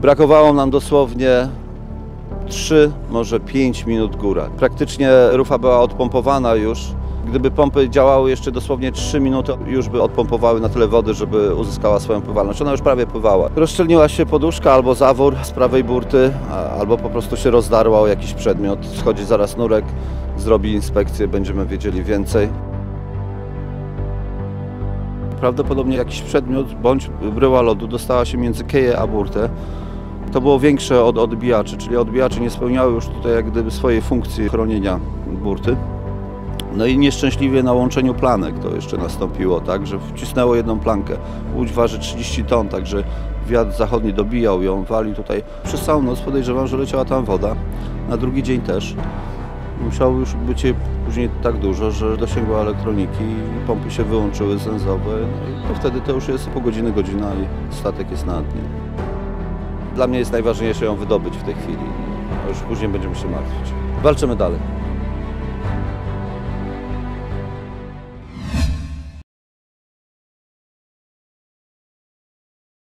Brakowało nam dosłownie 3, może 5 minut góra. Praktycznie rufa była odpompowana już. Gdyby pompy działały jeszcze dosłownie 3 minuty, już by odpompowały na tyle wody, żeby uzyskała swoją pływalność. Ona już prawie pływała. Rozszczelniła się poduszka albo zawór z prawej burty, albo po prostu się rozdarła o jakiś przedmiot. Schodzi zaraz nurek, zrobi inspekcję, będziemy wiedzieli więcej. Prawdopodobnie jakiś przedmiot bądź bryła lodu dostała się między keję a burtę. To było większe od odbijaczy, czyli odbijacze nie spełniały już tutaj jak gdyby swojej funkcji chronienia burty. No i nieszczęśliwie na łączeniu planek to jeszcze nastąpiło, tak, że wcisnęło jedną plankę. Łódź waży 30 ton, także wiatr zachodni dobijał ją, walił tutaj. Przez całą noc podejrzewam, że leciała tam woda, na drugi dzień też. Musiało już być jej później tak dużo, że dosięgła elektroniki i pompy się wyłączyły zęzowe. No i to wtedy to już jest pół godziny, godzina i statek jest na dnie. Dla mnie jest najważniejsze ją wydobyć w tej chwili, już później będziemy się martwić. Walczymy dalej.